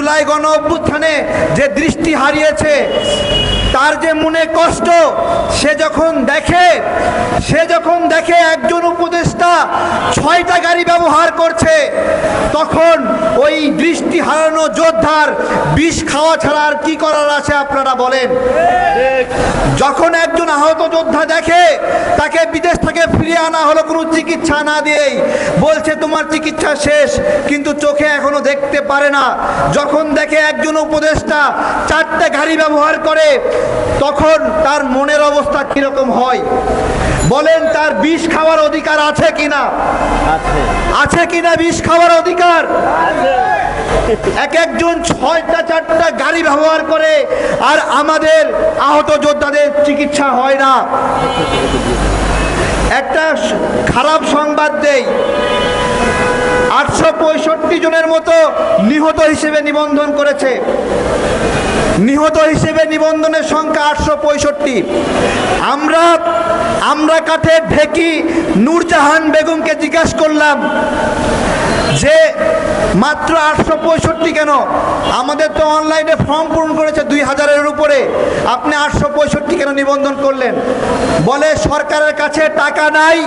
জুলাই গণ অভ্যুত্থানে যে দৃষ্টি হারিয়েছে, তার যে মনে কষ্ট, সে যখন দেখে, সে যখন দেখে একজন উপদেষ্টা ছয়টা গাড়ি ব্যবহার করছে, তখন ওই দৃষ্টি হারানো যোদ্ধার বিষ খাওয়া ছাড়া আর কি করার আছে আপনারা বলেন? যখন একজন আহত যোদ্ধা দেখে তাকে বিদেশ থেকে ফিরিয়ে আনা হলো, কোনো চিকিৎসা না দিয়েই, বলছে, তোমার চিকিৎসা শেষ, কিন্তু চোখে এখনও দেখতে পারে না। যখন দেখে একজন উপদেষ্টা চারটে গাড়ি ব্যবহার করে, তখন তার মনের অবস্থা কীরকম হয়? বলেন, তার বিষ খাওয়ার অধিকার আছে কিনা? আছে কিনা বিষ খাওয়ার অধিকার? এক একজন ছয়টা, চারটা গাড়ি ব্যবহার করে আর আমাদের আহত যোদ্ধাদের চিকিৎসা হয় না। একটা খারাপ সংবাদ দেই। আটশো পঁয়ষট্টি জনের মতো নিহত হিসেবে নিবন্ধন করেছে। নিহত হিসেবে নিবন্ধনের সংখ্যা আটশো পঁয়ষট্টি। আমরা আমরা কাঠের ঢেকি নূরজাহান বেগমকে জিজ্ঞাসা করলাম যে, মাত্র আটশো পঁয়ষট্টি কেন? আমাদের তো অনলাইনে ফর্ম পূরণ করেছে দুই হাজারের উপরে। আপনি আটশো পঁয়ষট্টি কেন নিবন্ধন করলেন? বলে, সরকারের কাছে টাকা নাই,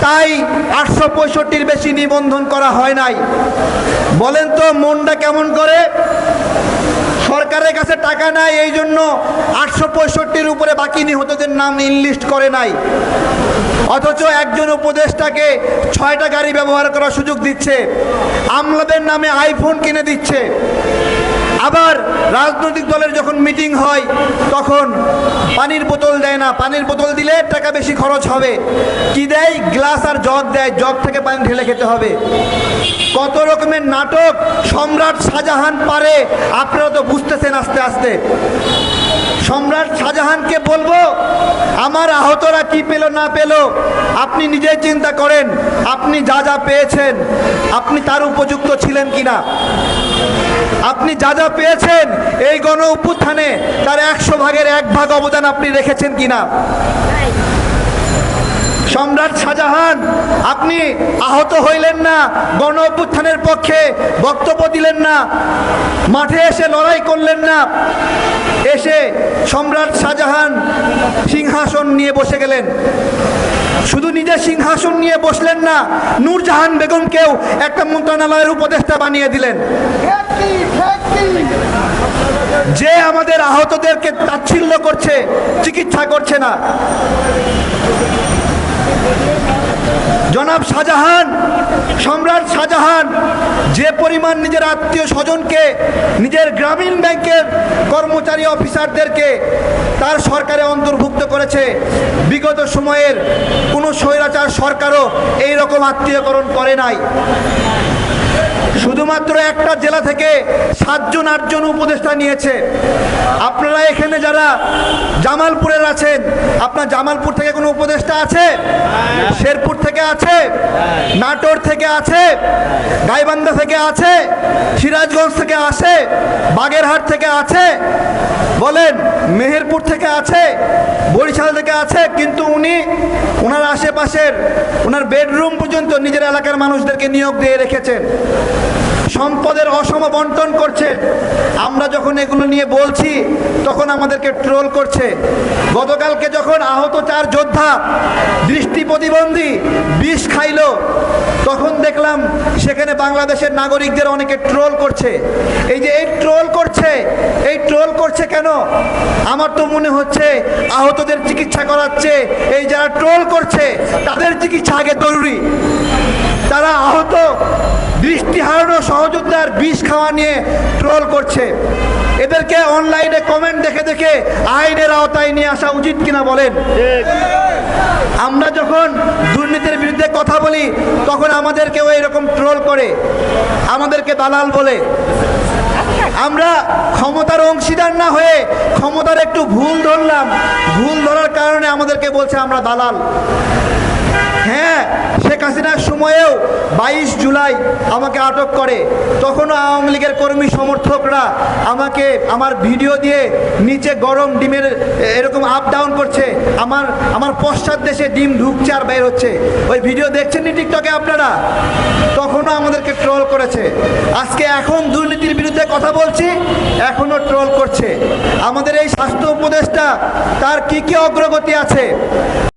তাই আটশো পঁয়ষট্টির বেশি নিবন্ধন করা হয় নাই। বলেন তো মনটা কেমন করে? সরকারের কাছে টাকা নাই, এই জন্য আটশো পঁয়ষট্টির উপরে বাকি নিহতদের নাম ইনলিস্ট করে নাই। অথচ একজন উপদেষ্টাকে ছয়টা গাড়ি ব্যবহার করার সুযোগ দিচ্ছে। আমলাদের নামে আইফোন কিনে দিচ্ছে। আবার রাজনৈতিক দলের যখন মিটিং হয়, তখন পানির বোতল দেয় না। পানির বোতল দিলে টাকা বেশি খরচ হবে। কি দেয়? গ্লাস আর জগ দেয়। জগ থেকে পানি ঢেলে খেতে হবে। কত রকমের নাটক সম্রাট শাহজাহান পারে, আপনারা তো বুঝতেছেন আস্তে আস্তে। সম্রাট শাহজাহানকে বলব, আমার আহতরা কি পেল না পেল, আপনি নিজে চিন্তা করেন। আপনি যা যা পেয়েছেন, আপনি তার উপযুক্ত ছিলেন কিনা? আপনি যা যা পেয়েছেন এই গণ উত্থানে তার একশো ভাগের এক ভাগ অবদান আপনি রেখেছেন কিনা? সম্রাট শাহজাহান, আপনি আহত হইলেন না, গণ অভ্যুত্থানের পক্ষে বক্তব্য দিলেন না, মাঠে এসে লড়াই করলেন না, এসে সম্রাট শাহজাহান সিংহাসন নিয়ে বসে গেলেন। শুধু নিজের সিংহাসন নিয়ে বসলেন না, নূরজাহান বেগমকেও একটা মন্ত্রণালয়ের উপদেষ্টা বানিয়ে দিলেন। যে আমাদের আহতদেরকে তাচ্ছিল্য করছে, চিকিৎসা করছে না। জনাব শাহজাহান, সম্রাট শাহজাহান, যে পরিমাণ নিজের আত্মীয় স্বজনকে, নিজের গ্রামীণ ব্যাংকের কর্মচারী অফিসারদেরকে তার সরকারে অন্তর্ভুক্ত করেছে, বিগত সময়ের কোনো স্বৈরাচার সরকারও এই রকম আত্মীয়করণ করে নাই। একটা জেলা থেকে সাতজন, আটজন উপদেষ্টা নিয়েছে। আপনারা এখানে যারা জামালপুরের আছেন, আপনার জামালপুর থেকে কোনো উপদেষ্টা আছে? শেরপুর থেকে আছে? নাটোর থেকে আছে? গাইবান্ধা থেকে আছে? সিরাজগঞ্জ থেকে আছে? বাগেরহাট থেকে আছে? বলেন, মেহেরপুর থেকে আছে? বরিশাল থেকে আছে? কিন্তু উনি ওনার আশেপাশের, ওনার বেডরুম পর্যন্ত নিজের এলাকার মানুষদেরকে নিয়োগ দিয়ে রেখেছেন। সম্পদের অসম বন্টন করছে। আমরা যখন এগুলো নিয়ে বলছি, তখন আমাদেরকে ট্রোল করছে। গতকালকে যখন আহত চার যোদ্ধা দৃষ্টি প্রতিবন্ধী বিষ খাইলো, তখন দেখলাম সেখানে বাংলাদেশের নাগরিকদের অনেকে ট্রোল করছে। এই যে এই ট্রোল করছে, এই ট্রোল করছে কেন? আমার তো মনে হচ্ছে আহতদের চিকিৎসা করাচ্ছে, এই যারা ট্রোল করছে, তাদের চিকিৎসা আগে জরুরি। তারা আহত দৃষ্টি হারানো সহযোদ্ধার বিষ খাওয়া নিয়ে ট্রোল করছে। এদেরকে অনলাইনে কমেন্ট দেখে দেখে আইনের আওতায় নিয়ে আসা উচিত কিনা বলেন। আমরা যখন দুর্নীতির বিরুদ্ধে কথা বলি, তখন আমাদেরকেও এরকম ট্রোল করে। আমাদেরকে দালাল বলে। আমরা ক্ষমতার অংশীদার না হয়ে ক্ষমতার একটু ভুল ধরলাম। ভুল ধরার কারণে আমাদেরকে বলছে আমরা দালাল। সময়েও বাইশ জুলাই আমাকে আটক করে। তখনও আওয়ামী লীগের কর্মী সমর্থকরা আমাকে আমার ভিডিও দিয়ে নিচে গরম ডিমের এরকম আপ ডাউন করছে। আমার আমার পশ্চাৎ দেশে ডিম ঢুকছে আর বের হচ্ছে। ওই ভিডিও দেখছেন নি টিকটকে আপনারা? তখনও আমাদেরকে ট্রোল করেছে। আজকে এখন দুর্নীতির বিরুদ্ধে কথা বলছি, এখনও ট্রোল করছে। আমাদের এই স্বাস্থ্য উপদেষ্টা, তার কি কি অগ্রগতি আছে?